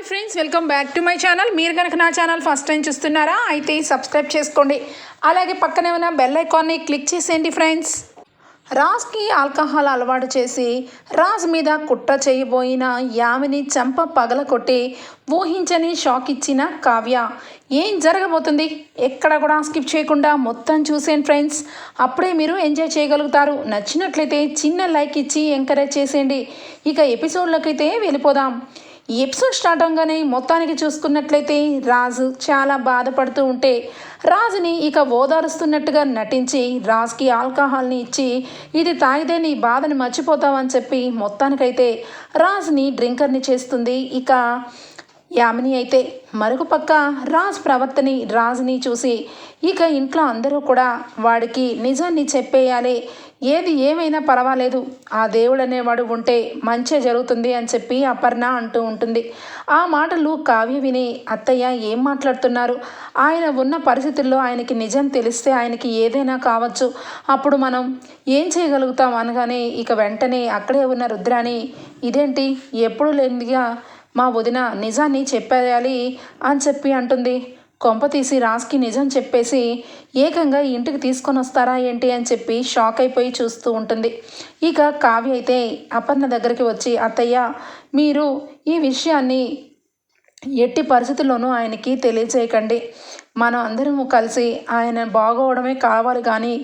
Hi friends welcome back to my channel. మీరు కనుక నా ఛానల్ ఫస్ట్ టైం చూస్తున్నారా అయితే సబ్స్క్రైబ్ చేసుకోండి. అలాగే పక్కనే ఉన్న బెల్ ఐకాన్ని క్లిక్ చేసేయండి ఫ్రెండ్స్. రాజ్కి ఆల్కహాల్ అలవాటు చేసి రాజ్ మీద కుట్ర చేయబోయిన యామిని చంప పగల కొట్టి ఊహించని షాక్ ఇచ్చిన కావ్య. ఏం జరగబోతుంది? ఎక్కడ కూడా స్కిప్ చేయకుండా మొత్తం చూసేయండి ఫ్రెండ్స్. అప్పుడే మీరు ఎంజాయ్ చేయగలుగుతారు. నచ్చినట్లయితే చిన్న లైక్ ఇచ్చి ఎంకరేజ్ చేసేయండి. ఇక ఎపిసోడ్లోకి అయితే వెళ్ళిపోదాం. ఎపిసోడ్ స్టార్ట్ అవగానే మొత్తానికి చూసుకున్నట్లయితే రాజు చాలా బాధపడుతూ ఉంటే రాజుని ఇక ఓదారుస్తున్నట్టుగా నటించి రాజుకి ఆల్కహాల్ని ఇచ్చి ఇది తాగితే నీ బాధని మర్చిపోతావని చెప్పి మొత్తానికైతే రాజుని డ్రింకర్ని చేస్తుంది. ఇక యామిని అయితే మరొక పక్క రాజ్ ప్రవర్తని రాజుని చూసి ఇక ఇంట్లో అందరూ కూడా వాడికి నిజాన్ని చెప్పేయాలి. ఏది ఏమైనా పర్వాలేదు. ఆ దేవుడు అనేవాడు ఉంటే మంచే జరుగుతుంది అని చెప్పి అపర్ణ అంటూ ఉంటుంది. ఆ మాటలు కావ్య విని అత్తయ్య ఏం మాట్లాడుతున్నారు? ఆయన ఉన్న పరిస్థితుల్లో ఆయనకి నిజం తెలిస్తే ఆయనకి ఏదైనా కావచ్చు. అప్పుడు మనం ఏం చేయగలుగుతాం? అనగానే ఇక వెంటనే అక్కడే ఉన్న రుద్రాని ఇదేంటి? ఎప్పుడు లేనిదిగా మా వదిన నిజాన్ని చెప్పేయాలి అని చెప్పి అంటుంది. కొంప తీసి రాజ్కి నిజం చెప్పేసి ఏకంగా ఇంటికి తీసుకొని వస్తారా ఏంటి అని చెప్పి షాక్ అయిపోయి చూస్తూ ఉంటుంది. ఇక కావ్య అయితే అపర్ణ దగ్గరికి వచ్చి అత్తయ్య మీరు ఈ విషయాన్ని ఎట్టి పరిస్థితుల్లోనూ ఆయనకి తెలియజేయకండి. మనం అందరము కలిసి ఆయన బాగోవడమే కావాలి కానీ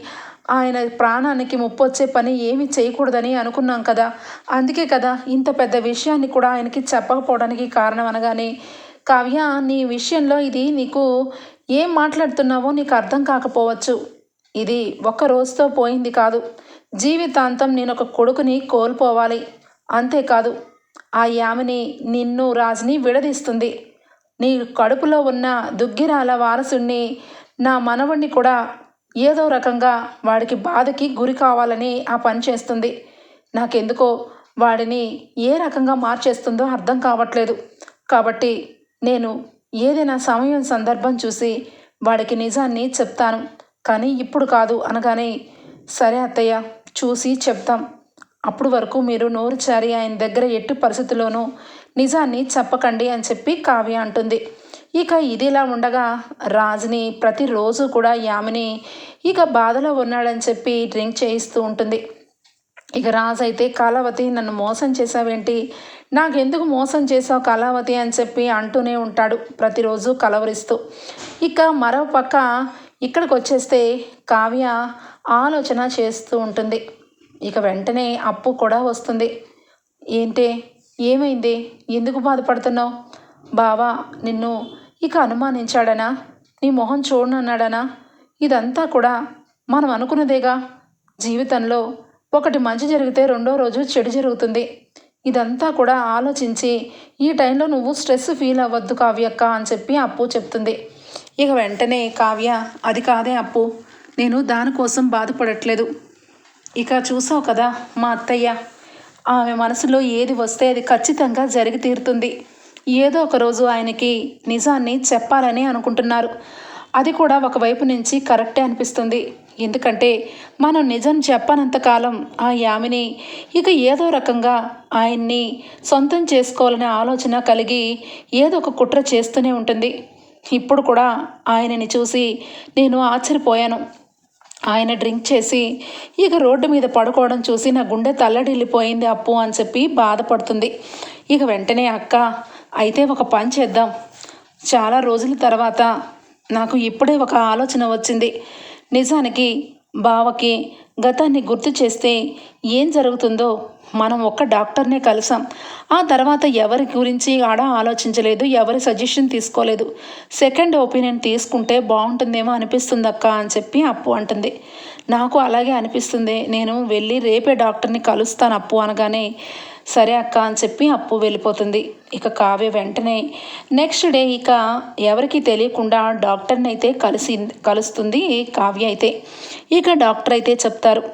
ఆయన ప్రాణానికి ముప్పు వచ్చే పని ఏమి చేయకూడదని అనుకున్నాం కదా. అందుకే కదా ఇంత పెద్ద విషయాన్ని కూడా ఆయనకి చెప్పకపోవడానికి కారణం అనగానే కావ్య నీ విషయంలో ఇది నీకు ఏం మాట్లాడుతున్నావో నీకు అర్థం కాకపోవచ్చు. ఇది ఒక్క రోజుతో పోయింది కాదు. జీవితాంతం నేను ఒక కొడుకుని కోల్పోవాలి. అంతేకాదు ఆ యామిని నిన్ను రాజుని విడదీస్తుంది. నీ కడుపులో ఉన్న దుగ్గిరాల వారసుణ్ణి నా మనవణ్ణి కూడా ఏదో రకంగా వాడికి బాధకి గురి కావాలని ఆ పని చేస్తుంది. నాకెందుకో వాడిని ఏ రకంగా మార్చేస్తుందో అర్థం కావట్లేదు. కాబట్టి నేను ఏదైనా సమయం సందర్భం చూసి వాడికి నిజాన్ని చెప్తాను. కానీ ఇప్పుడు కాదు అనగానే సరే అత్తయ్య చూసి చెప్తాం. అప్పుడు వరకు మీరు నోరు చారి ఆయన దగ్గర ఎట్టి పరిస్థితుల్లోనూ నిజాన్ని చెప్పకండి అని చెప్పి కావ్య అంటుంది. ఇక ఇదిలా ఉండగా రాజుని ప్రతిరోజు కూడా యామిని ఇక బాధలో ఉన్నాడని చెప్పి డ్రింక్ చేయిస్తూ ఉంటుంది. ఇక రాజు అయితే కాలవతి నన్ను మోసం చేసావేంటి నాకెందుకు మోసం చేసావు కళావతి అని చెప్పి అంటూనే ఉంటాడు ప్రతిరోజు కలవరిస్తూ. ఇక మరో పక్క ఇక్కడికి వచ్చేస్తే కావ్య ఆలోచన చేస్తూ ఉంటుంది. ఇక వెంటనే అప్పు కూడా వస్తుంది. ఏంటే? ఏమైంది? ఎందుకు బాధపడుతున్నావు? బావా నిన్ను ఇక అనుమానించాడనా? నీ మొహం చూడనన్నాడనా ఇదంతా కూడా మనం అనుకున్నదేగా? జీవితంలో ఒకటి మంచి జరిగితే రెండో రోజు చెడు జరుగుతుంది. ఇదంతా కూడా ఆలోచించి ఈ టైంలో నువ్వు స్ట్రెస్ ఫీల్ అవ్వద్దు కావ్యక్క అని చెప్పి అప్పు చెప్తుంది. ఇక వెంటనే కావ్య అది కాదే అప్పు నేను దానికోసం బాధపడట్లేదు. ఇక చూసావు కదా మా అత్తయ్య ఆమె మనసులో ఏది వస్తే అది ఖచ్చితంగా జరిగి తీరుతుంది. ఏదో ఒక రోజు ఆయనకి నిజాన్ని చెప్పాలని అనుకుంటున్నారు. అది కూడా ఒకవైపు నుంచి కరెక్టే అనిపిస్తుంది. ఎందుకంటే మనం నిజం చెప్పనంత కాలం ఆ యామిని ఇక ఏదో రకంగా ఆయన్ని సొంతం చేసుకోవాలనే ఆలోచన కలిగి ఏదో ఒక కుట్ర చేస్తూనే ఉంటుంది. ఇప్పుడు కూడా ఆయనని చూసి నేను ఆశ్చర్యపోయాను. ఆయన డ్రింక్ చేసి ఇక రోడ్డు మీద పడుకోవడం చూసి నా గుండె తల్లడిల్లిపోయింది అప్పు అని చెప్పి బాధపడుతుంది. ఇక వెంటనే అక్క అయితే ఒక పని చేద్దాం. చాలా రోజుల తర్వాత నాకు ఇప్పుడే ఒక ఆలోచన వచ్చింది. నిజానికి బావకి గతాన్ని గుర్తు చేస్తే ఏం జరుగుతుందో మనం ఒక్క డాక్టర్నే కలిసాం. ఆ తర్వాత ఎవరి గురించి ఆడ ఆలోచించలేదు ఎవరి సజెషన్ తీసుకోలేదు. సెకండ్ ఒపీనియన్ తీసుకుంటే బాగుంటుందేమో అనిపిస్తుంది అక్క అని చెప్పి అప్పు అంటుంది. నాకు అలాగే అనిపిస్తుంది. నేను వెళ్ళి రేపే డాక్టర్ని కలుస్తాను అప్పు అనగానే సరే అక్క అని చెప్పి అప్పు వెళ్ళిపోతుంది. ఇక కావ్య వెంటనే నెక్స్ట్ డే ఇక ఎవరికి తెలియకుండా డాక్టర్ని అయితే కలిసి కలుస్తుంది కావ్య అయితే. ఇక డాక్టర్ అయితే చెప్తారు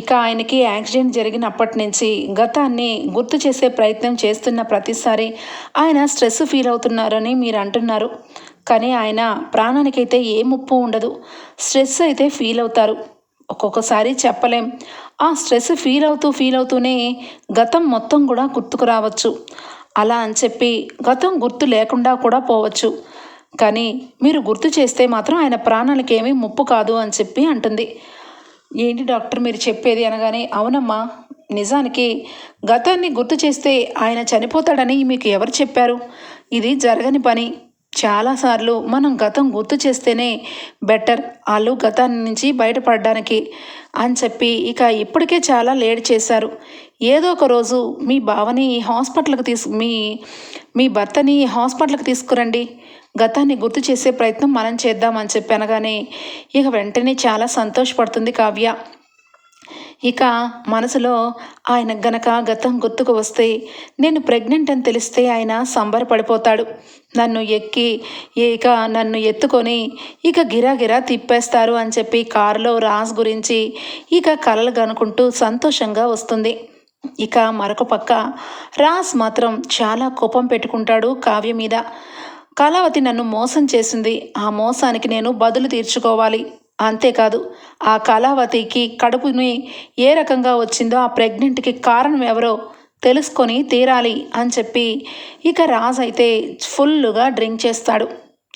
ఇక ఆయనకి యాక్సిడెంట్ జరిగినప్పటి నుంచి గతాన్ని గుర్తు చేసే ప్రయత్నం చేస్తున్న ప్రతిసారి ఆయన స్ట్రెస్ ఫీల్ అవుతున్నారని మీరు అంటున్నారు. కానీ ఆయన ప్రాణానికైతే ఏ ముప్పు ఉండదు. స్ట్రెస్ అయితే ఫీల్ అవుతారు. ఒక్కొక్కసారి చెప్పలేం. ఆ స్ట్రెస్ ఫీల్ అవుతూ ఫీల్ అవుతూనే గతం మొత్తం కూడా గుర్తుకు రావచ్చు. అలా అని చెప్పి గతం గుర్తు లేకుండా కూడా పోవచ్చు. కానీ మీరు గుర్తు చేస్తే మాత్రం ఆయన ప్రాణాలకి ఏమీ ముప్పు కాదు అని చెప్పి అంటుంది. ఏంటి డాక్టర్ మీరు చెప్పేది అనగానే అవునమ్మా నిజానికి గతాన్ని గుర్తు చేస్తే ఆయన చనిపోతాడని మీకు ఎవరు చెప్పారు? ఇది జరగని పని. చాలాసార్లు మనం గతం గుర్తు చేస్తేనే బెటర్. వాళ్ళు గతాన్ని నుంచి బయటపడడానికి అని చెప్పి ఇక ఇప్పటికే చాలా లేట్ చేశారు. ఏదో ఒక రోజు మీ బావని హాస్పిటల్కి తీసు మీ మీ భర్తని హాస్పిటల్కి తీసుకురండి. గతాన్ని గుర్తు చేసే ప్రయత్నం మనం చేద్దామని చెప్పి అనగానే ఇక వెంటనే చాలా సంతోషపడుతుంది కావ్య. ఇక మనసులో ఆయన గనక గతం గుర్తుకు వస్తే నేను ప్రెగ్నెంట్ అని తెలిస్తే ఆయన సంబరపడిపోతాడు. నన్ను ఎక్కి ఇక నన్ను ఎత్తుకొని ఇక గిరాగిరా తిప్పేస్తారు అని చెప్పి కారులో రాజ్ గురించి ఇక కలలు కనుకుంటూ సంతోషంగా వస్తుంది. ఇక మరొక పక్క రాజ్ మాత్రం చాలా కోపం పెట్టుకుంటాడు కావ్య మీద. కళావతి నన్ను మోసం చేసింది. ఆ మోసానికి నేను బదులు తీర్చుకోవాలి. అంతేకాదు ఆ కళావతికి కడుపుని ఏ రకంగా వచ్చిందో ఆ ప్రెగ్నెంట్కి కారణం ఎవరో తెలుసుకొని తీరాలి అని చెప్పి ఇక రాజ్ అయితే ఫుల్లుగా డ్రింక్ చేస్తాడు.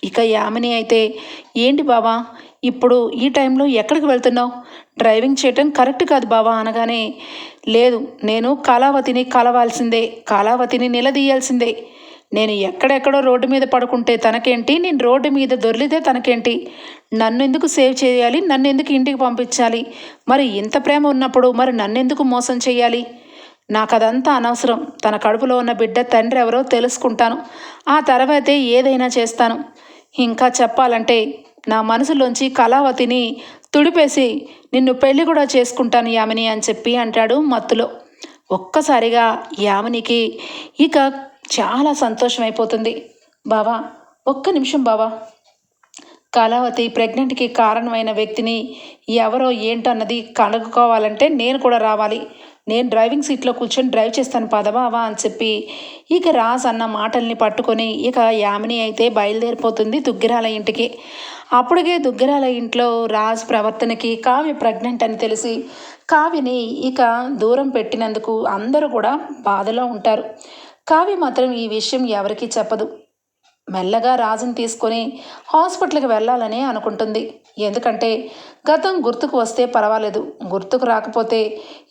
ఇక యామిని అయితే ఏంటి బావా ఇప్పుడు ఈ టైంలో ఎక్కడికి వెళ్తున్నావు? డ్రైవింగ్ చేయటం కరెక్ట్ కాదు బావా అనగానే లేదు నేను కళావతిని కలవాల్సిందే కళావతిని నిలదీయాల్సిందే. నేను ఎక్కడెక్కడో రోడ్డు మీద పడుకుంటే తనకేంటి? నేను రోడ్డు మీద దొర్లితే తనకేంటి? నన్ను ఎందుకు సేవ్ చేయాలి? నన్ను ఎందుకు ఇంటికి పంపించాలి? మరి ఇంత ప్రేమ ఉన్నప్పుడు మరి నన్ను ఎందుకు మోసం చేయాలి? నాకు అదంతా అనవసరం. తన కడుపులో ఉన్న బిడ్డ తండ్రి ఎవరో తెలుసుకుంటాను. ఆ తర్వాతే ఏదైనా చేస్తాను. ఇంకా చెప్పాలంటే నా మనసులోంచి కళావతిని తుడిపేసి నిన్ను పెళ్ళి కూడా చేసుకుంటాను యామిని అని చెప్పి అంటాడు మత్తులో. ఒక్కసారిగా యామినికి ఇక చాలా సంతోషం అయిపోతుంది బావా ఒక్క నిమిషం బావా. కళావతి ప్రెగ్నెంట్కి కారణమైన వ్యక్తిని ఎవరో ఏంటన్నది కనుక్కోవాలంటే నేను కూడా రావాలి. నేను డ్రైవింగ్ సీట్లో కూర్చొని డ్రైవ్ చేస్తాను పదబావా అని చెప్పి ఇక రాజ్ అన్న మాటల్ని పట్టుకొని ఇక యామిని అయితే బయలుదేరిపోతుంది దుగ్గిరాల ఇంటికి. అప్పటికే దుగ్గిరాల ఇంట్లో రాజ్ ప్రవర్తనకి కావ్య ప్రెగ్నెంట్ అని తెలిసి కావ్యని ఇక దూరం పెట్టినందుకు అందరూ కూడా బాధలో ఉంటారు. కావ్య మాత్రం ఈ విషయం ఎవరికీ చెప్పదు. మెల్లగా రాజుని తీసుకొని హాస్పిటల్కి వెళ్ళాలని అనుకుంటుంది. ఎందుకంటే గతం గుర్తుకు వస్తే పర్వాలేదు. గుర్తుకు రాకపోతే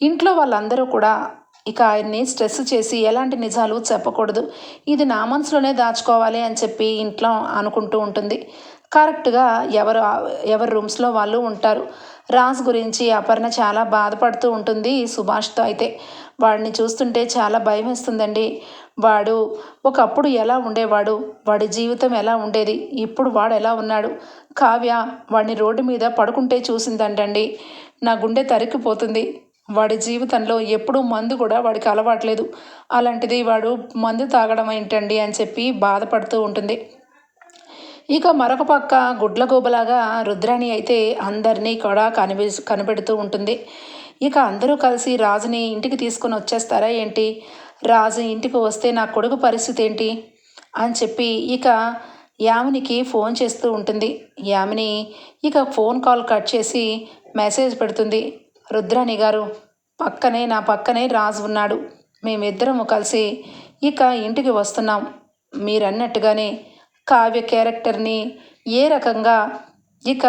ఇంట్లో వాళ్ళందరూ కూడా ఇక ఆయన్ని స్ట్రెస్ చేసి ఎలాంటి నిజాలు చెప్పకూడదు. ఇది నా మనసులోనే దాచుకోవాలి అని చెప్పి ఇంట్లో అనుకుంటూ ఉంటుంది. కరెక్ట్గా ఎవరు ఎవరి రూమ్స్లో వాళ్ళు ఉంటారు. రాజ్ గురించి అపర్ణ చాలా బాధపడుతూ ఉంటుంది సుభాష్తో అయితే. వాడిని చూస్తుంటే చాలా భయం వేస్తుందండి. వాడు ఒకప్పుడు ఎలా ఉండేవాడు? వాడి జీవితం ఎలా ఉండేది? ఇప్పుడు వాడు ఎలా ఉన్నాడు? కావ్య వాడిని రోడ్డు మీద పడుకుంటే చూసిందంటండి. నా గుండె తరికిపోతుంది. వాడి జీవితంలో ఎప్పుడూ మందు కూడా వాడికి అలవాట్లేదు. అలాంటిది వాడు మందు తాగడం ఏంటండి అని చెప్పి బాధపడుతూ ఉంటుంది. ఇక మరొక పక్క గుడ్లగూబలాగా రుద్రాణి అయితే అందరినీ కూడా కనిపి కనిపెడుతూ ఉంటుంది. ఇక అందరూ కలిసి రాజుని ఇంటికి తీసుకొని వచ్చేస్తారా ఏంటి? రాజు ఇంటికి వస్తే నా కొడుకు పరిస్థితి ఏంటి? అని చెప్పి ఇక యామినికి ఫోన్ చేస్తూ ఉంటుంది. యామిని ఇక ఫోన్ కాల్ కట్ చేసి మెసేజ్ పెడుతుంది. రుద్రాణి గారు పక్కనే నా పక్కనే రాజు ఉన్నాడు. మేమిద్దరము కలిసి ఇక ఇంటికి వస్తున్నాం. మీరన్నట్టుగానే కావ్య క్యారెక్టర్ని ఏ రకంగా ఇక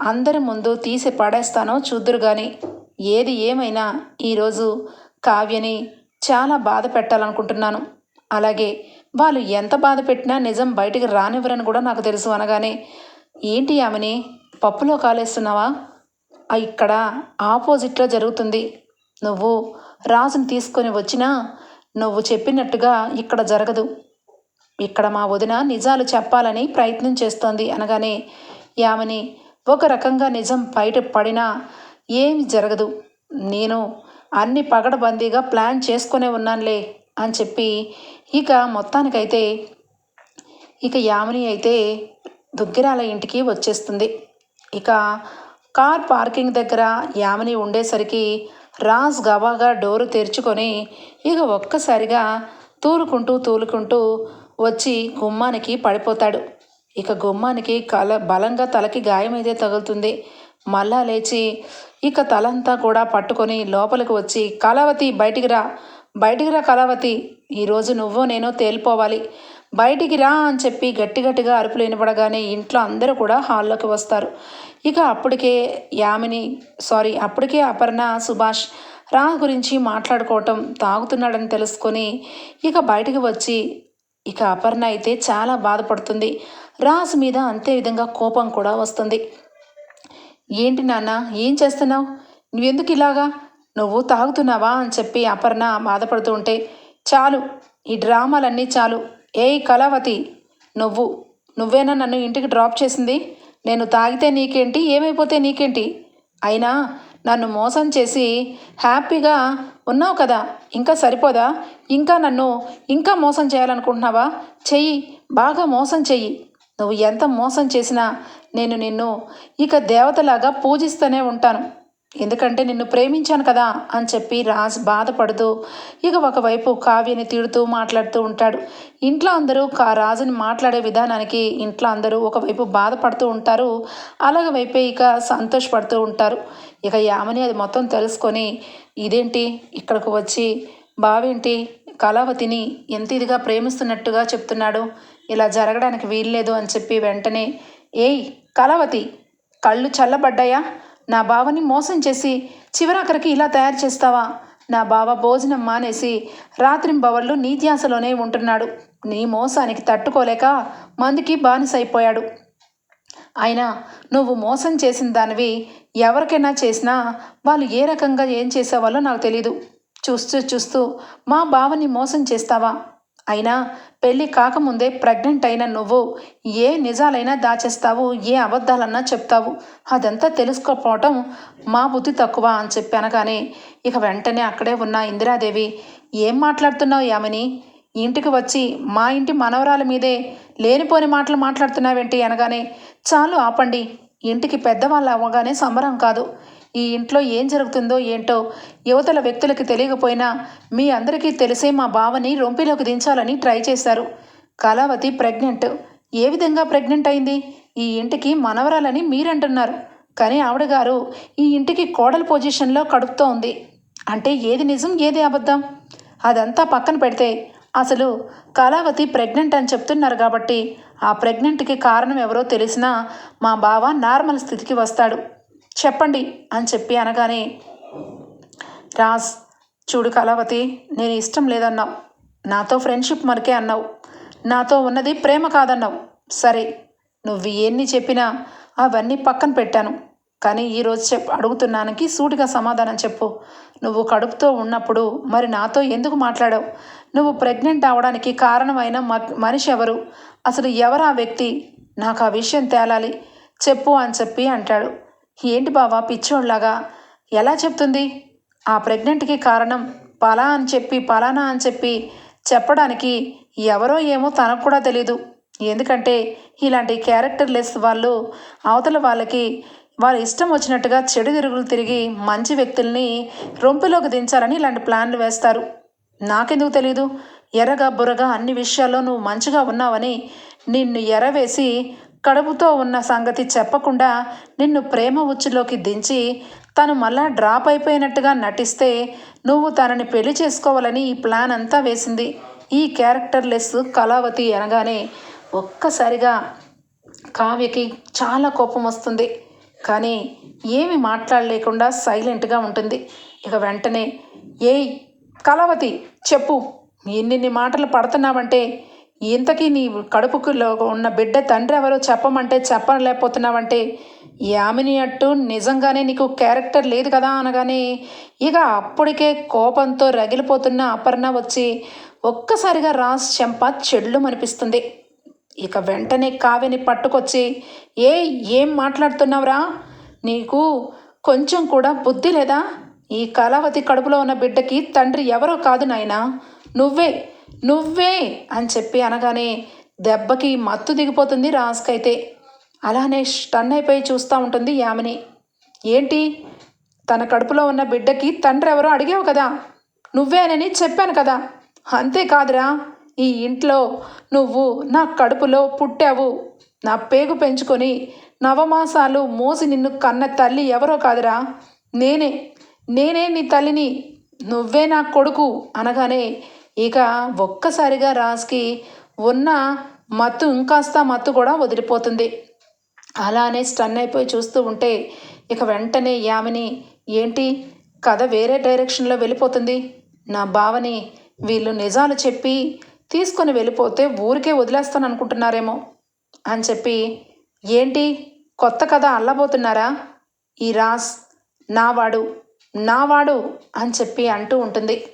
అందరి ముందు తీసి పడేస్తానో చూద్దురు కానీ ఏది ఏమైనా ఈరోజు కావ్యని చాలా బాధ పెట్టాలనుకుంటున్నాను. అలాగే వాళ్ళు ఎంత బాధ పెట్టినా నిజం బయటికి రానివ్వరని కూడా నాకు తెలుసు అనగానే ఏంటి ఆమెని? పప్పులో కాలేస్తున్నావా? ఇక్కడ ఆపోజిట్లో జరుగుతుంది. నువ్వు రాజుని తీసుకొని వచ్చినా నువ్వు చెప్పినట్టుగా ఇక్కడ జరగదు. ఇక్కడ మా వదిన నిజాలు చెప్పాలని ప్రయత్నం చేస్తోంది. అనగానే యామని ఒక రకంగా నిజం బయట పడినా ఏమి జరగదు. నేను అన్ని పగడబందీగా ప్లాన్ చేసుకునే ఉన్నానులే అని చెప్పి ఇక మొత్తానికైతే ఇక యామిని అయితే దుగ్గిరాల ఇంటికి వచ్చేస్తుంది. ఇక కార్ పార్కింగ్ దగ్గర యామిని ఉండేసరికి రాజ్ గవాగా డోరు తెరుచుకొని ఇక ఒక్కసారిగా తూలుకుంటూ తూలుకుంటూ వచ్చి గుమ్మానికి పడిపోతాడు. ఇక గుమ్మానికి కల బలంగా తలకి గాయమైతే తగులుతుంది. మళ్ళా లేచి ఇక తలంతా కూడా పట్టుకొని లోపలికి వచ్చి కళావతి బయటికి రా. బయటికి రా కళావతి. ఈరోజు నువ్వో నేనో తేలిపోవాలి. బయటికి రా అని చెప్పి గట్టి గట్టిగా అరుపులు వినపడగానే ఇంట్లో అందరూ కూడా హాల్లోకి వస్తారు. ఇక అప్పటికే యామిని సారీ అప్పటికే అపర్ణ సుభాష్ రా గురించి మాట్లాడుకోవటం తాగుతున్నాడని తెలుసుకొని ఇక బయటికి వచ్చి ఇక అపర్ణ అయితే చాలా బాధపడుతుంది. రాజు మీద అంతే విధంగా కోపం కూడా వస్తుంది. ఏంటి నాన్న ఏం చేస్తున్నావు? నువ్వెందుకు ఇలాగా? నువ్వు తాగుతున్నావా అని చెప్పి అపర్ణ బాధపడుతూ ఉంటే చాలు ఈ డ్రామాలన్నీ చాలు. ఏయ్ కళావతి నువ్వు నువ్వేనా నన్ను ఇంటికి డ్రాప్ చేసింది? నేను తాగితే నీకేంటి? ఏమైపోతే నీకేంటి? అయినా నన్ను మోసం చేసి హ్యాపీగా ఉన్నావు కదా ఇంకా సరిపోదా? ఇంకా నన్ను ఇంకా మోసం చేయాలనుకుంటున్నావా? చెయ్యి బాగా మోసం చెయ్యి. నువ్వు ఎంత మోసం చేసినా నేను నిన్ను ఇక దేవతలాగా పూజిస్తూనే ఉంటాను. ఎందుకంటే నిన్ను ప్రేమించాను కదా అని చెప్పి రాజ్ బాధపడుతూ ఇక ఒకవైపు కావ్యని తిడుతూ మాట్లాడుతూ ఉంటాడు. ఇంట్లో అందరూ కా రాజుని మాట్లాడే విధానానికి ఇంట్లో అందరూ ఒకవైపు బాధపడుతూ ఉంటారు అలాగ వైపే ఇక సంతోషపడుతూ ఉంటారు. ఇక యామని అది మొత్తం తెలుసుకొని ఇదేంటి? ఇక్కడికి వచ్చి బావేంటి? కళావతిని ఎంత ఇదిగా ప్రేమిస్తున్నట్టుగా చెప్తున్నాడు? ఇలా జరగడానికి వీల్లేదు అని చెప్పి వెంటనే ఏయ్ కళావతి కళ్ళు చల్లబడ్డాయా? నా బావని మోసం చేసి చివరాఖరికి ఇలా తయారు చేస్తావా? నా బావ భోజనం మానేసి రాత్రింబవళ్ళు నీధ్యాసలోనే ఉంటున్నాడు. నీ మోసానికి తట్టుకోలేక మందుకి బానిసైపోయాడు. అయినా నువ్వు మోసం చేసిన దానివి ఎవరికైనా చేసినా వాళ్ళు ఏ రకంగా ఏం చేసేవాళ్ళో నాకు తెలీదు. చూస్తూ చూస్తూ మా బావని మోసం చేస్తావా? అయినా పెళ్ళి కాకముందే ప్రెగ్నెంట్ అయిన నువ్వు ఏ నిజాలైనా దాచేస్తావు ఏ అబద్ధాలన్నా చెప్తావు. అదంతా తెలుసుకోపోవటం మా బుద్ధి తక్కువ అని చెప్పి అనగానే ఇక వెంటనే అక్కడే ఉన్న ఇందిరాదేవి ఏం మాట్లాడుతున్నావు యామిని? ఇంటికి వచ్చి మా ఇంటి మనవరాల మీదే లేనిపోని మాటలు మాట్లాడుతున్నావేంటి? అనగానే చాలు ఆపండి. ఇంటికి పెద్దవాళ్ళు అవ్వగానే సంబరం కాదు. ఈ ఇంట్లో ఏం జరుగుతుందో ఏంటో యువతల వ్యక్తులకి తెలియకపోయినా మీ అందరికీ తెలిసే మా బావని రొంపిలోకి దించాలని ట్రై చేశారు. కళావతి ప్రెగ్నెంట్. ఏ విధంగా ప్రెగ్నెంట్ అయింది? ఈ ఇంటికి మనవరాలని మీరంటున్నారు. కానీ ఆవిడ గారు ఈ ఇంటికి కోడల పొజిషన్లో కడుపుతో ఉంది. అంటే ఏది నిజం ఏది అబద్ధం? అదంతా పక్కన పెడితే అసలు కళావతి ప్రెగ్నెంట్ అని చెప్తున్నారు కాబట్టి ఆ ప్రెగ్నెంట్కి కారణం ఎవరో తెలిసినా మా బావ నార్మల్ స్థితికి వస్తాడు. చెప్పండి అని చెప్పి అనగానే రాజ్ చూడు కళావతి నేను ఇష్టం లేదన్నావు. నాతో ఫ్రెండ్షిప్ మరకే అన్నావు. నాతో ఉన్నది ప్రేమ కాదన్నావు. సరే నువ్వు ఎన్ని చెప్పినా అవన్నీ పక్కన పెట్టాను. కానీ ఈరోజు చెప్ అడుగుతున్నానికి సూటిగా సమాధానం చెప్పు. నువ్వు కడుపుతో ఉన్నప్పుడు మరి నాతో ఎందుకు మాట్లాడావు? నువ్వు ప్రెగ్నెంట్ అవడానికి కారణమైన మ- మనిషి ఎవరు? అసలు ఎవరు ఆ వ్యక్తి? నాకు ఆ విషయం తేలాలి. చెప్పు అని చెప్పి అంటాడు. ఏంటి బావా పిచ్చోళ్ళలాగా ఎలా చెప్తుంది? ఆ ప్రెగ్నెంట్కి కారణం పలా అని చెప్పి పలానా అని చెప్పి చెప్పడానికి ఎవరో ఏమో తనకు కూడా తెలీదు. ఎందుకంటే ఇలాంటి క్యారెక్టర్ లెస్ వాళ్ళు అవతల వాళ్ళకి వాళ్ళ ఇష్టం వచ్చినట్టుగా చెడు తిరుగులు తిరిగి మంచి వ్యక్తుల్ని రొంపిలోకి దించాలని ఇలాంటి ప్లాన్లు వేస్తారు. నాకెందుకు తెలీదు? ఎర్రగా బుర్రగా అన్ని విషయాల్లో నువ్వు మంచిగా ఉన్నావని నిన్ను ఎరవేసి కడుపుతో ఉన్న సంగతి చెప్పకుండా నిన్ను ప్రేమ ఉచ్చులోకి దించి తను మళ్ళా డ్రాప్ అయిపోయినట్టుగా నటిస్తే నువ్వు తనని పెళ్ళి చేసుకోవాలని ఈ ప్లాన్ అంతా వేసింది. ఈ క్యారెక్టర్లెస్ కళావతి అనగానే ఒక్కసారిగా కావ్యకి చాలా కోపం వస్తుంది. కానీ ఏమి మాట్లాడలేకుండా సైలెంట్గా ఉంటుంది. ఇక వెంటనే ఏయ్ కళావతి చెప్పు. ఎన్నిన్ని మాటలు పడుతున్నావంటే ఇంతకీ నీ కడుపుకులో ఉన్న బిడ్డ తండ్రి ఎవరో చెప్పమంటే చెప్పలేకపోతున్నావంటే యామిని అట్టు నిజంగానే నీకు క్యారెక్టర్ లేదు కదా అనగానే ఇక అప్పటికే కోపంతో రగిలిపోతున్న అపర్ణ వచ్చి ఒక్కసారిగా రాజ్ చెంప చెళ్ళు అనిపిస్తుంది ఇక వెంటనే కావ్యని పట్టుకొచ్చి ఏ ఏం మాట్లాడుతున్నావురా? నీకు కొంచెం కూడా బుద్ధి లేదా? ఈ కళావతి కడుపులో ఉన్న బిడ్డకి తండ్రి ఎవరో కాదు నాయనా. నువ్వే నువ్వే అని చెప్పి అనగానే దెబ్బకి మత్తు దిగిపోతుంది రాస్కైతే. అలానే స్టన్ అయిపోయి చూస్తూ ఉంటుంది యామిని. ఏంటి? తన కడుపులో ఉన్న బిడ్డకి తండ్రి ఎవరో అడిగావు కదా? నువ్వేనని చెప్పాను కదా. అంతేకాదురా ఈ ఇంట్లో నువ్వు నా కడుపులో పుట్టావు. నా పేగు పెంచుకొని నవమాసాలు మోసి నిన్ను కన్న తల్లి ఎవరో కాదురా. నేనే నేనే నీ తల్లిని. నువ్వే నా కొడుకు అనగానే ఇక ఒక్కసారిగా రాజ్కి ఉన్న మత్తు ఇంకాస్త మత్తు కూడా వదిలిపోతుంది. అలానే స్టన్ అయిపోయి చూస్తూ ఉంటే ఇక వెంటనే యామిని ఏంటి? కథ వేరే డైరెక్షన్లో వెళ్ళిపోతుంది. నా భావని వీళ్ళు నిజాలు చెప్పి తీసుకొని వెళ్ళిపోతే ఊరికే వదిలేస్తాను అనుకుంటున్నారేమో అని చెప్పి ఏంటి? కొత్త కథ అల్లబోతున్నారా? ఈ రాస్ నావాడు నావాడు అని చెప్పి అంటూ ఉంటుంది.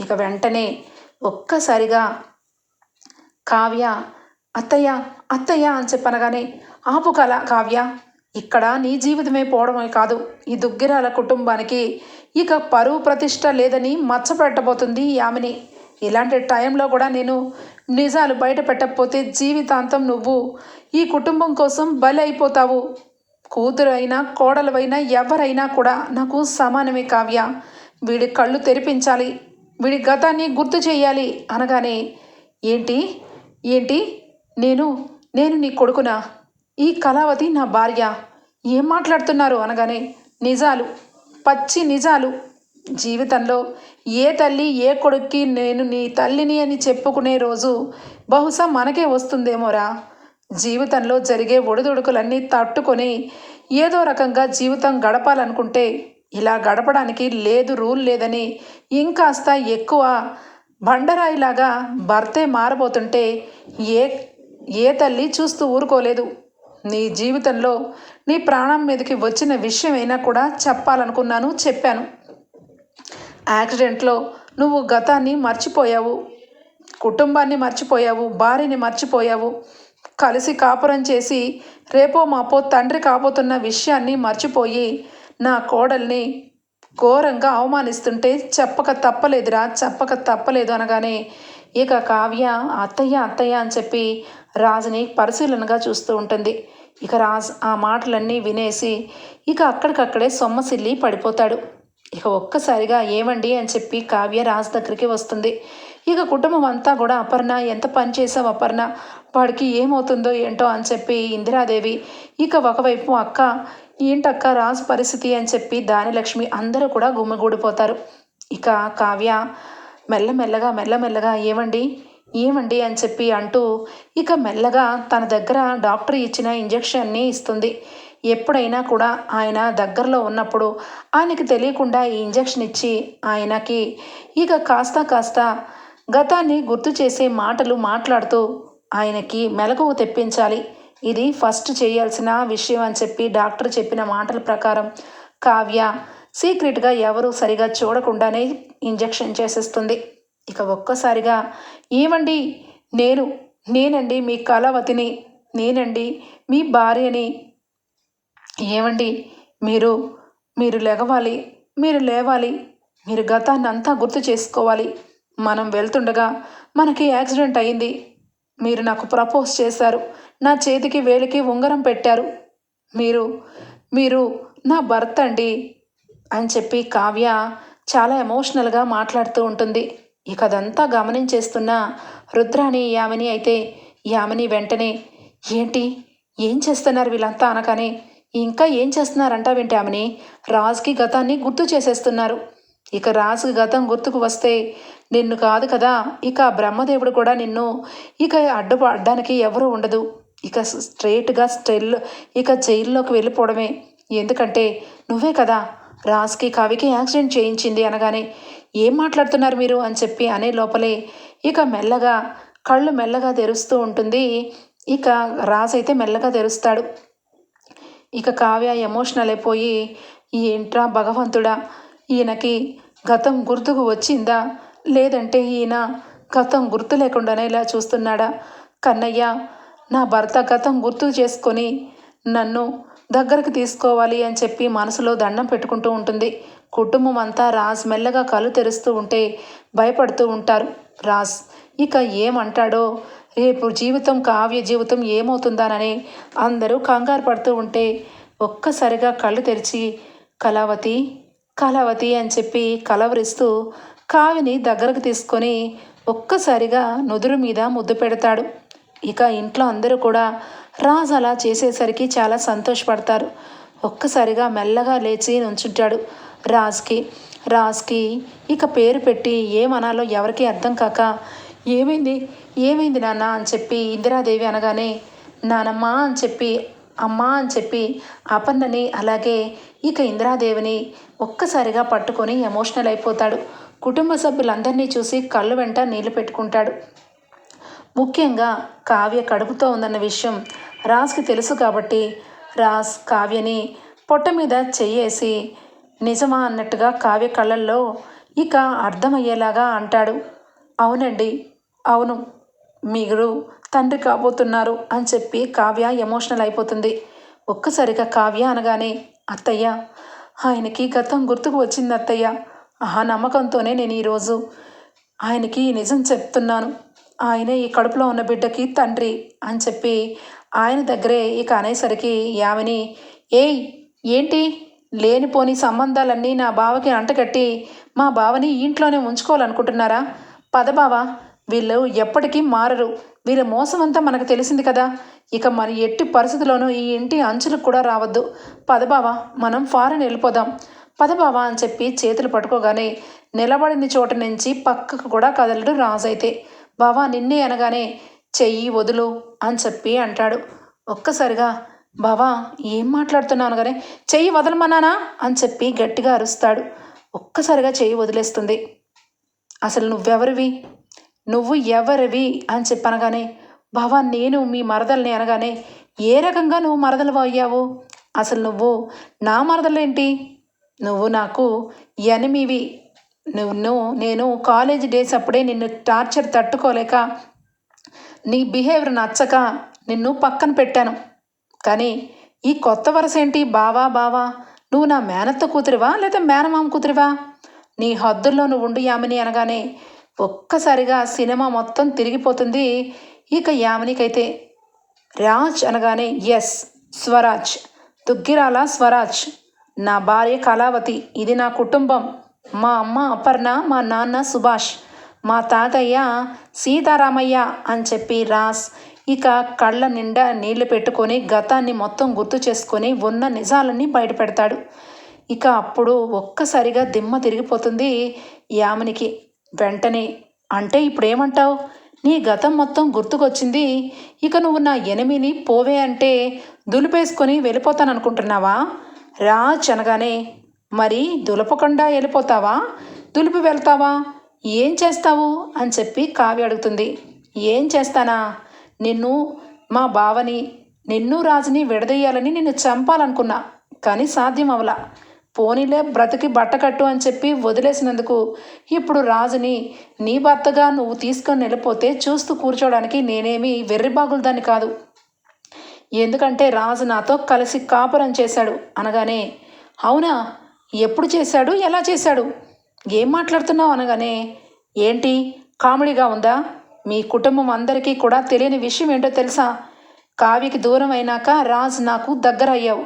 ఇక వెంటనే ఒక్కసారిగా కావ్య అత్తయ్య అత్తయ్య అని చెప్పనగానే ఆపు కల కావ్య ఇక్కడ నీ జీవితమే పోవడమే కాదు. ఈ దుగ్గిరాల కుటుంబానికి ఇక పరువు ప్రతిష్ట లేదని మచ్చపెట్టబోతుంది యామిని ఇలాంటి టైంలో కూడా నేను నిజాలు బయట పెట్టకపోతే జీవితాంతం నువ్వు ఈ కుటుంబం కోసం బలి అయిపోతావు. కూతురు అయినా కోడలవైనా ఎవరైనా కూడా నాకు సమానమే కావ్య. వీడి కళ్ళు తెరిపించాలి. వీడి గతాన్ని గుర్తు చేయాలి అనగానే ఏంటి? ఏంటి? నేను నేను నీ కొడుకునా? ఈ కళావతి నా భార్య. ఏం మాట్లాడుతున్నారు? అనగానే నిజాలు. పచ్చి నిజాలు. జీవితంలో ఏ తల్లి ఏ కొడుక్కి నేను నీ తల్లిని అని చెప్పుకునే రోజు బహుశా మనకే వస్తుందేమోరా. జీవితంలో జరిగే ఒడిదొడుకులన్నీ తట్టుకొని ఏదో రకంగా జీవితం గడపాలనుకుంటే ఇలా గడపడానికి లేదు రూల్ లేదని ఇంకాస్త ఎక్కువ బండరాయిలాగా భర్తే మారబోతుంటే ఏ ఏ తల్లి చూస్తూ ఊరుకోలేదు. నీ జీవితంలో నీ ప్రాణం మీదకి వచ్చిన విషయమైనా కూడా చెప్పాలనుకున్నాను చెప్పాను. యాక్సిడెంట్లో నువ్వు గతాన్ని మర్చిపోయావు కుటుంబాన్ని మర్చిపోయావు భార్యని మర్చిపోయావు. కలిసి కాపురం చేసి రేపో మాపో తండ్రి కాబోతున్న విషయాన్ని మర్చిపోయి నా కోడల్ని ఘోరంగా అవమానిస్తుంటే చెప్పక తప్పలేదురా చెప్పక తప్పలేదు అనగానే ఇక కావ్య అత్తయ్య అత్తయ్య అని చెప్పి రాజుని పరిశీలనగా చూస్తూ ఉంటుంది. ఇక రాజ్ ఆ మాటలన్నీ వినేసి ఇక అక్కడికక్కడే సొమ్మసిల్లి పడిపోతాడు. ఇక ఒక్కసారిగా ఏమండి అని చెప్పి కావ్య రాజ్ దగ్గరికి వస్తుంది. ఇక కుటుంబం అంతా కూడా అపర్ణ ఎంత పని చేసావు అపర్ణ? వాడికి ఏమవుతుందో ఏంటో అని చెప్పి ఇందిరాదేవి ఇక ఒకవైపు అక్క ఏంటక్క రాజు పరిస్థితి అని చెప్పి దానిలక్ష్మి అందరూ కూడా గుమ్మగూడిపోతారు ఇక కావ్య మెల్లమెల్లగా మెల్లమెల్లగా ఏమండి ఏమండి అని చెప్పి అంటూ ఇక మెల్లగా తన దగ్గర డాక్టర్ ఇచ్చిన ఇంజెక్షన్ని ఇస్తుంది. ఎప్పుడైనా కూడా ఆయన దగ్గరలో ఉన్నప్పుడు ఆయనకి తెలియకుండా ఈ ఇంజెక్షన్ ఇచ్చి ఆయనకి ఇక కాస్త కాస్త గతాన్ని గుర్తు చేసే మాటలు మాట్లాడుతూ ఆయనకి మెలకువ తెప్పించాలి. ఇది ఫస్ట్ చేయాల్సిన విషయం అని చెప్పి డాక్టర్ చెప్పిన మాటల ప్రకారం కావ్య సీక్రెట్గా ఎవరు సరిగా చూడకుండానే ఇంజెక్షన్ చేసేస్తుంది. ఇక ఒక్కసారిగా ఏమండి? నేను నేనండి మీ కళావతిని నేనండి మీ భార్యని. ఏమండి? మీరు మీరు లెగవాలి మీరు లేవాలి మీరు గతాన్ని అంతా గుర్తు చేసుకోవాలి. మనం వెళ్తుండగా మనకి యాక్సిడెంట్ అయింది. మీరు నాకు ప్రపోజ్ చేశారు. నా చేతికి వేలికి ఉంగరం పెట్టారు. మీరు మీరు నా భర్త అండి అని చెప్పి కావ్య చాలా ఎమోషనల్గా మాట్లాడుతూ ఉంటుంది. ఇక అదంతా గమనించేస్తున్న రుద్రాని యామిని అయితే యామిని వెంటనే ఏంటి? ఏం చేస్తున్నారు వీళ్ళంతా? అనగానే ఇంకా ఏం చేస్తున్నారంట వింటే ఆమెని రాజుకి గతాన్ని గుర్తు చేసేస్తున్నారు. ఇక రాజుకి గతం గుర్తుకు వస్తే నిన్ను కాదు కదా ఇక బ్రహ్మదేవుడు కూడా నిన్ను ఇక అడ్డుపడడానికి ఎవరు ఉండదు. ఇక స్ట్రైట్గా స్టెల్ ఇక జైల్లోకి వెళ్ళిపోవడమే. ఎందుకంటే నువ్వే కదా రాజ్కి కవికి యాక్సిడెంట్ చేయించింది అనగానే ఏం మాట్లాడుతున్నారు మీరు? అని చెప్పి అనే లోపలే ఇక మెల్లగా కళ్ళు మెల్లగా తెరుస్తూ ఉంటుంది. ఇక రాజ్ అయితే మెల్లగా తెరుస్తాడు. ఇక కావ్య ఎమోషనల్ అయిపోయి ఏంట్రా భగవంతుడా ఈయనకి గతం గుర్తుకు వచ్చిందా? లేదంటే ఈయన గతం గుర్తు లేకుండానే ఇలా చూస్తున్నాడా? కన్నయ్య నా భర్త గతం గుర్తు చేసుకొని నన్ను దగ్గరకు తీసుకోవాలి అని చెప్పి మనసులో దండం పెట్టుకుంటూ ఉంటుంది. కుటుంబం అంతా రాజ్ మెల్లగా కళ్ళు తెరుస్తూ ఉంటే భయపడుతూ ఉంటారు. రాజ్ ఇక ఏమంటాడో? రేపు జీవితం కావ్య జీవితం ఏమవుతుందానని అందరూ కంగారు పడుతూ ఉంటే ఒక్కసారిగా కళ్ళు తెరిచి కళావతి కళావతి అని చెప్పి కలవరిస్తూ కావ్యని దగ్గరకు తీసుకొని ఒక్కసారిగా నుదురు మీద ముద్దు పెడతాడు. ఇక ఇంట్లో అందరూ కూడా రాజు అలా చేసేసరికి చాలా సంతోషపడతారు. ఒక్కసారిగా మెల్లగా లేచి నుంచుంటాడు రాజ్కి. రాజ్కి ఇక పేరు పెట్టి ఏమనాలో ఎవరికి అర్థం కాక ఏమైంది? ఏమైంది నాన్న? అని చెప్పి ఇందిరాదేవి అనగానే నానమ్మ అని చెప్పి అమ్మ అని చెప్పి అపర్ణని అలాగే ఇక ఇందిరాదేవిని ఒక్కసారిగా పట్టుకొని ఎమోషనల్ అయిపోతాడు. కుటుంబ సభ్యులందరినీ చూసి కళ్ళు వెంట నీళ్ళు పెట్టుకుంటాడు. ముఖ్యంగా కావ్య కడుపుతో ఉందన్న విషయం రాజ్కి తెలుసు కాబట్టి రాజ్ కావ్యని పొట్ట మీద చెయ్యేసి నిజమా అన్నట్టుగా కావ్య కళ్ళల్లో ఇక అర్థమయ్యేలాగా అంటాడు. అవునండి అవును మీరు తండ్రి కాబోతున్నారు అని చెప్పి కావ్య ఎమోషనల్ అయిపోతుంది. ఒక్కసారిగా కావ్య అనగానే అత్తయ్య ఆయనకి గతం గుర్తుకు వచ్చింది అత్తయ్య. ఆ నమ్మకంతోనే నేను ఈరోజు ఆయనకి నిజం చెప్తున్నాను. ఆయన ఈ కడుపులో ఉన్న బిడ్డకి తండ్రి అని చెప్పి ఆయన దగ్గరే ఇక అనేసరికి యామిని ఏయ్ ఏంటి? లేనిపోని సంబంధాలన్నీ నా బావకి అంటగట్టి మా బావని ఇంట్లోనే ఉంచుకోవాలనుకుంటున్నారా? పద బావ వీళ్ళు ఎప్పటికీ మారరు. వీళ్ళ మోసం అంతా మనకు తెలిసింది కదా. ఇక మన ఎట్టి పరిస్థితుల్లోనూ ఈ ఇంటి అంచులకు కూడా రావద్దు. పదబావా మనం ఫారెన్ వెళ్ళిపోదాం. పదబావా అని చెప్పి చేతులు పట్టుకోగానే నిలబడిన చోట నుంచి పక్కకు కూడా కదలడు రాజైతే. బావా నిన్నే అనగానే చెయ్యి వదులు అని చెప్పి అంటాడు. ఒక్కసారిగా బావా ఏం మాట్లాడుతున్నాను కానీ చెయ్యి వదలమన్నానా అని చెప్పి గట్టిగా అరుస్తాడు. ఒక్కసారిగా చెయ్యి వదిలేస్తుంది. అసలు నువ్వెవరివి? నువ్వు ఎవరివి అని చెప్పనగానే బావా నేను మీ మరదల్ని అనగానే ఏ రకంగా నువ్వు మరదలు అయ్యావు? అసలు నువ్వు నా మరదలేంటి? నువ్వు నాకు ఎనిమివి. నువ్వు నేను కాలేజ్ డేస్ అప్పుడే నిన్ను టార్చర్ తట్టుకోలేక నీ బిహేవియర్ నచ్చక నిన్ను పక్కన పెట్టాను. కానీ ఈ కొత్త వరస ఏంటి? బావా బావా నువ్వు నా మేనత్త కూతురివా? లేదా మేనమామ కూతురివా? నీ హద్దుల్లో నువ్వు ఉండు యామిని అనగానే ఒక్కసారిగా సినిమా మొత్తం తిరిగిపోతుంది. ఇక యామినికైతే రాజ్ అనగానే ఎస్ స్వరాజ్. దుగ్గిరాల స్వరాజ్. నా భార్య కళావతి. ఇది నా కుటుంబం. మా అమ్మ అపర్ణ మా నాన్న సుభాష్ మా తాతయ్య సీతారామయ్య అని చెప్పి రాస్ ఇక కళ్ళ నిండా నీళ్ళు పెట్టుకొని గతాన్ని మొత్తం గుర్తు చేసుకొని ఉన్న నిజాలన్నీ బయటపెడతాడు. ఇక అప్పుడు ఒక్కసారిగా దిమ్మ తిరిగిపోతుంది యామినికి. వెంటనే అంటే ఇప్పుడు ఏమంటావు నీ గతం మొత్తం గుర్తుకొచ్చింది. ఇక నువ్వు నా ఎనిమిని పోవే అంటే దులిపేసుకొని వెళ్ళిపోతాననుకుంటున్నావా? రా చనగానే మరి దులపకుండా వెళ్ళిపోతావా? దులిపి వెళ్తావా? ఏం చేస్తావు? అని చెప్పి కావ్య అడుగుతుంది. ఏం చేస్తానా? నిన్ను మా బావని నిన్ను రాజుని విడదీయాలని నిన్ను చంపాలనుకున్నా కానీ సాధ్యం అవలా. పోనీలే బ్రతికి బట్టకట్టు అని చెప్పి వదిలేసినందుకు ఇప్పుడు రాజుని నీ భర్తగా నువ్వు తీసుకొని వెళ్ళిపోతే చూస్తూ కూర్చోడానికి నేనేమి వెర్రిబాగులదాన్ని కాదు. ఎందుకంటే రాజు నాతో కలిసి కాపురం చేశాడు అనగానే అవునా? ఎప్పుడు చేశాడు? ఎలా చేశాడు? ఏం మాట్లాడుతున్నావు అనగానే ఏంటి? కామెడీగా ఉందా? మీ కుటుంబం అందరికీ కూడా తెలియని విషయం ఏంటో తెలుసా? కావికి దూరం అయినాక రాజ్ నాకు దగ్గర అయ్యావు.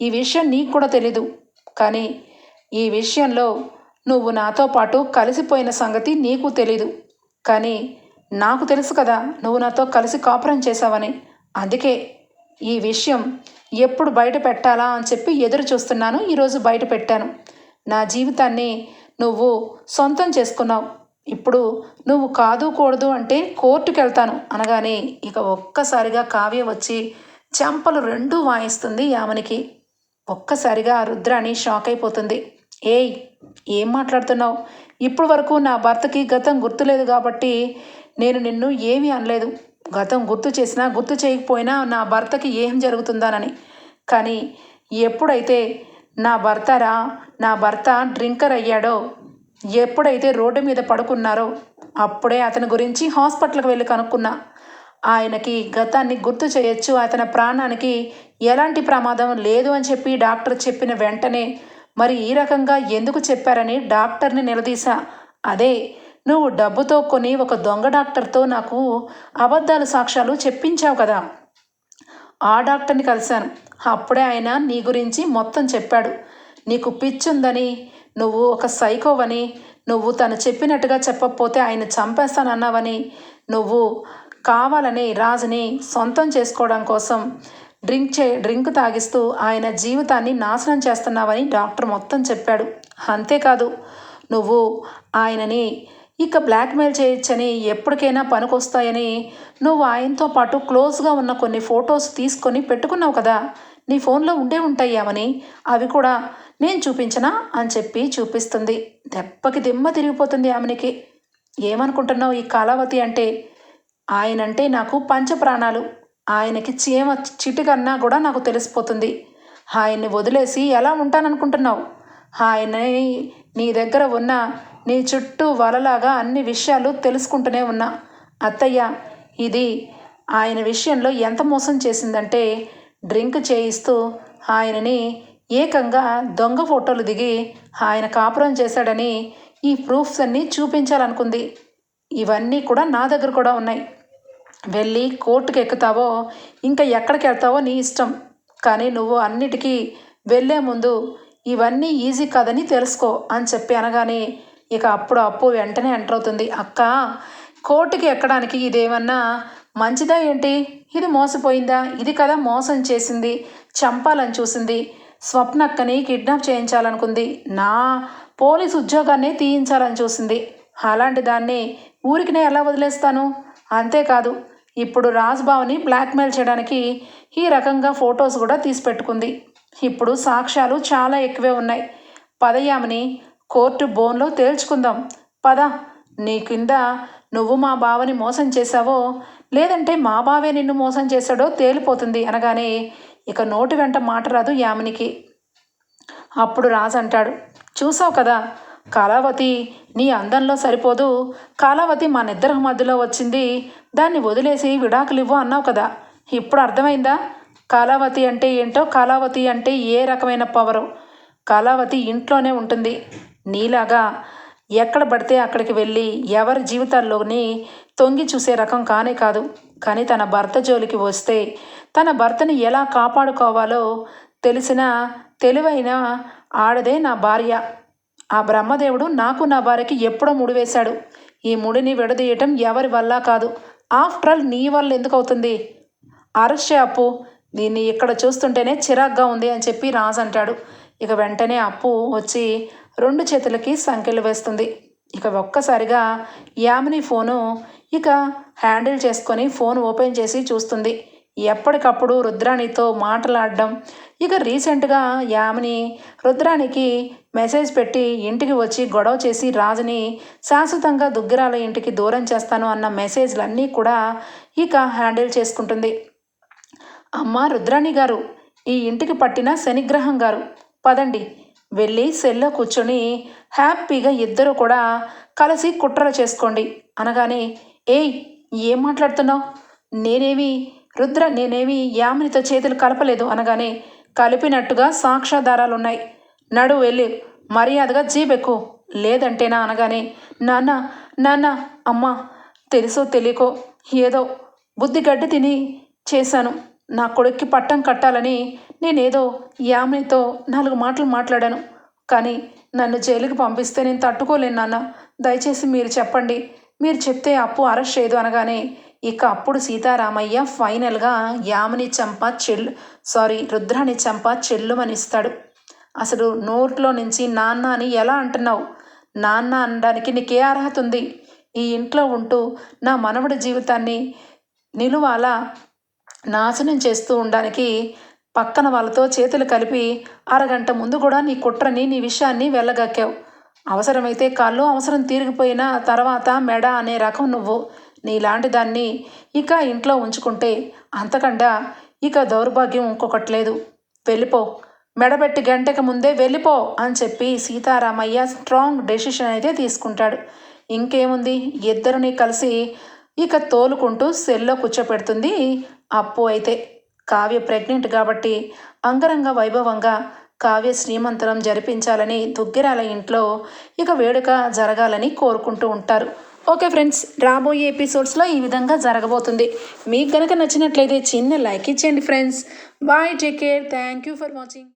ఈ విషయం నీకు కూడా తెలీదు. కానీ ఈ విషయంలో నువ్వు నాతో పాటు కలిసిపోయిన సంగతి నీకు తెలీదు. కానీ నాకు తెలుసు కదా నువ్వు నాతో కలిసి కాపురం చేశావని. అందుకే ఈ విషయం ఎప్పుడు బయట పెట్టాలా అని చెప్పి ఎదురు చూస్తున్నాను ఈరోజు బయట పెట్టాను. నా జీవితాన్ని నువ్వు సొంతం చేసుకున్నావు. ఇప్పుడు నువ్వు కాదు కూడదు అంటే కోర్టుకు వెళ్తాను అనగానే ఇక ఒక్కసారిగా కావ్య వచ్చి చెంపలు రెండూ వాయిస్తుంది యామనికి. ఒక్కసారిగా రుద్రాణి షాక్ అయిపోతుంది. ఏయ్ ఏం మాట్లాడుతున్నావు? ఇప్పుడు వరకు నా భర్తకి గతం గుర్తులేదు కాబట్టి నేను నిన్ను ఏమీ అనలేదు. గతం గుర్తు చేసినా గుర్తు చేయకపోయినా నా భర్తకి ఏం జరుగుతుందానని. కానీ ఎప్పుడైతే నా భర్తరా నా భర్త డ్రింకర్ అయ్యాడో ఎప్పుడైతే రోడ్డు మీద పడుకున్నారో అప్పుడే అతని గురించి హాస్పిటల్కి వెళ్ళి కనుక్కున్నా. ఆయనకి గతాన్ని గుర్తు చేయొచ్చు అతని ప్రాణానికి ఎలాంటి ప్రమాదం లేదు అని చెప్పి డాక్టర్ చెప్పిన వెంటనే మరి ఈ రకంగా ఎందుకు చెప్పారని డాక్టర్ని నిలదీశా? అదే నువ్వు డబ్బుతో కొని ఒక దొంగ డాక్టర్తో నాకు అబద్ధాలు సాక్ష్యాలు చెప్పించావు కదా. ఆ డాక్టర్ని కలిశాను. అప్పుడే ఆయన నీ గురించి మొత్తం చెప్పాడు. నీకు పిచ్చుందని నువ్వు ఒక సైకోవని నువ్వు తను చెప్పినట్టుగా చెప్పకపోతే ఆయన చంపేస్తానన్నావని నువ్వు కావాలని రాజుని సొంతం చేసుకోవడం కోసం డ్రింక్ చే డ్రింక్ తాగిస్తూ ఆయన జీవితాన్ని నాశనం చేస్తున్నావని డాక్టర్ మొత్తం చెప్పాడు. అంతేకాదు నువ్వు ఆయనని ఇక బ్లాక్మెయిల్ చేయొచ్చని ఎప్పటికైనా పనికొస్తాయని నువ్వు ఆయనతో పాటు క్లోజ్గా ఉన్న కొన్ని ఫొటోస్ తీసుకొని పెట్టుకున్నావు కదా. నీ ఫోన్లో ఉండే ఉంటాయి అవి కూడా నేను చూపించనా? అని చెప్పి చూపిస్తుంది. దెబ్బకి దిమ్మ తిరిగిపోతుంది ఆమెనికి ఏమనుకుంటున్నావు ఈ కాలావతి అంటే? ఆయనంటే నాకు పంచప్రాణాలు. ఆయనకి చీమ చిటికన్నా కూడా నాకు తెలిసిపోతుంది. ఆయన్ని వదిలేసి ఎలా ఉంటాననుకుంటున్నావు? ఆయన్ని నీ దగ్గర ఉన్న నీ చుట్టూ వలలాగా అన్ని విషయాలు తెలుసుకుంటూనే ఉన్నా. అత్తయ్య ఇది ఆయన విషయంలో ఎంత మోసం చేసిందంటే డ్రింక్ చేయిస్తూ ఆయనని ఏకంగా దొంగ ఫోటోలు దిగి ఆయన కాపురం చేశాడని ఈ ప్రూఫ్స్ అన్నీ చూపించాలనుకుంది. ఇవన్నీ కూడా నా దగ్గర కూడా ఉన్నాయి. వెళ్ళి కోర్టుకి ఎక్కుతావో ఇంకా ఎక్కడికి వెళ్తావో నీ ఇష్టం. కానీ నువ్వు అన్నిటికీ వెళ్ళే ముందు ఇవన్నీ ఈజీ కాదని తెలుసుకో అని చెప్పి అనగానే ఇక అప్పుడు అప్పు వెంటనే ఎంటర్ అవుతుంది. అక్క కోర్టుకి ఎక్కడానికి ఇదేమన్నా మంచిదా ఏంటి? ఇది మోసపోయిందా? ఇది కదా మోసం చేసింది చంపాలని చూసింది. స్వప్నక్కని కిడ్నాప్ చేయించాలనుకుంది. నా పోలీస్ ఉద్యోగాన్ని తీయించాలని చూసింది. అలాంటి దాన్ని ఊరికినే ఎలా వదిలేస్తాను? అంతేకాదు ఇప్పుడు రాజ్బాబుని బ్లాక్మెయిల్ చేయడానికి ఈ రకంగా ఫొటోస్ కూడా తీసి పెట్టుకుంది ఇప్పుడు సాక్ష్యాలు చాలా ఎక్కువే ఉన్నాయి. పదయామని కోర్టు బోన్లో తేల్చుకుందాం. పద నీ కింద నువ్వు మా బావని మోసం చేశావో లేదంటే మా బావే నిన్ను మోసం చేశాడో తేలిపోతుంది అనగానే ఇక నోటి వెంట మాట రాదు యామినికి. అప్పుడు రాజు అంటాడు చూసావు కదా కాలావతి నీ అందంలో సరిపోదు కాలావతి మా నిద్ర మధ్యలో వచ్చింది దాన్ని వదిలేసి విడాకులు ఇవ్వు అన్నావు కదా. ఇప్పుడు అర్థమైందా? కాలావతి అంటే ఏంటో కాలావతి అంటే ఏ రకమైన పవరు? కాలావతి ఇంట్లోనే ఉంటుంది. నీలాగా ఎక్కడ పడితే అక్కడికి వెళ్ళి ఎవరి జీవితాల్లోని తొంగి చూసే రకం కానే కాదు. కానీ తన భర్త జోలికి వస్తే తన భర్తని ఎలా కాపాడుకోవాలో తెలిసిన తెలివైన ఆడదే నా భార్య. ఆ బ్రహ్మదేవుడు నాకు నా భార్యకి ఎప్పుడో ముడి వేశాడు. ఈ ముడిని విడదీయటం ఎవరి వల్ల కాదు. ఆఫ్టర్ ఆల్ నీ వల్ల ఎందుకు అవుతుంది? అరెస్ట్ అప్పు. దీన్ని ఇక్కడ చూస్తుంటేనే చిరాగ్గా ఉంది అని చెప్పి రాజు అంటాడు. ఇక వెంటనే అప్పు వచ్చి రెండు చేతులకి సంఖ్యలు వేస్తుంది. ఇక ఒక్కసారిగా యామిని ఫోను ఇక హ్యాండిల్ చేసుకొని ఫోన్ ఓపెన్ చేసి చూస్తుంది. ఎప్పటికప్పుడు రుద్రాణితో మాట్లాడడం. ఇక రీసెంట్గా యామిని రుద్రానికి మెసేజ్ పెట్టి ఇంటికి వచ్చి గొడవ చేసి రాజుని శాశ్వతంగా దుగ్గిరాల ఇంటికి దూరం చేస్తాను అన్న మెసేజ్లన్నీ కూడా ఇక హ్యాండిల్ చేసుకుంటుంది. అమ్మ రుద్రాణి గారు ఈ ఇంటికి పట్టిన శనిగ్రహం గారు పదండి. వెళ్ళి సెల్లో కూర్చొని హ్యాపీగా ఇద్దరు కూడా కలిసి కుట్రలు చేసుకోండి. అనగానే ఏయ్ ఏం మాట్లాడుతున్నావు? నేనేమి రుద్ర నేనేమి యామినితో చేతులు కలపలేదు. అనగానే కలిపినట్టుగా సాక్ష్యాధారాలున్నాయి. నడు వెళ్ళి. మర్యాదగా జీబెక్కు లేదంటేనా? అనగానే నాన్న నాన్న అమ్మ తెలుసో తెలియకో ఏదో బుద్ధి గడ్డి తిని చేశాను. నా కొడుక్కి పట్టం కట్టాలని నేనేదో యామినితో నాలుగు మాటలు మాట్లాడాను. కానీ నన్ను జైలుకి పంపిస్తే నేను తట్టుకోలేను నాన్న. దయచేసి మీరు చెప్పండి. మీరు చెప్తే అప్పు అరెస్ట్ చేయదు అనగానే ఇక అప్పుడు సీతారామయ్య ఫైనల్గా యామిని చంప చెల్లు సారీ రుద్రాని చంప చెల్లుమనిస్తాడు. అసలు నోట్లో నుంచి నాన్న అని ఎలా అంటున్నావు? నాన్న అనడానికి నీకే అర్హత ఉంది. ఈ ఇంట్లో ఉంటూ నా మనవడి జీవితాన్ని నిలువాలా నాశనం చేస్తూ ఉండడానికి పక్కన వాళ్ళతో చేతులు కలిపి అరగంట ముందు కూడా నీ కుట్రని నీ విషయాన్ని వెళ్ళగక్కావు. అవసరమైతే కాళ్ళు అవసరం తీరిగిపోయిన తర్వాత మెడ అనే రకం నువ్వు. నీలాంటి దాన్ని ఇక ఇంట్లో ఉంచుకుంటే అంతకండా ఇక దౌర్భాగ్యం ఇంకొకటి లేదు వెళ్ళిపో. మెడబెట్టి గంటకి ముందే వెళ్ళిపో అని చెప్పి సీతారామయ్య స్ట్రాంగ్ డెసిషన్ అయితే తీసుకుంటాడు. ఇంకేముంది? ఇద్దరిని కలిసి ఇక తోలుకుంటూ సెల్లో కూర్చోపెడుతుంది అప్పు అయితే. కావ్య ప్రెగ్నెంట్ కాబట్టి అంగరంగ వైభవంగా కావ్య శ్రీమంతరం జరిపించాలని దుగ్గిరాల ఇంట్లో ఇక వేడుక జరగాలని కోరుకుంటూ ఉంటారు. ఓకే ఫ్రెండ్స్ రాబోయే ఎపిసోడ్స్లో ఈ విధంగా జరగబోతుంది. మీకు కనుక నచ్చినట్లయితే చిన్న లైక్ ఇచ్చేయండి friends. Bye take care. Thank you for watching.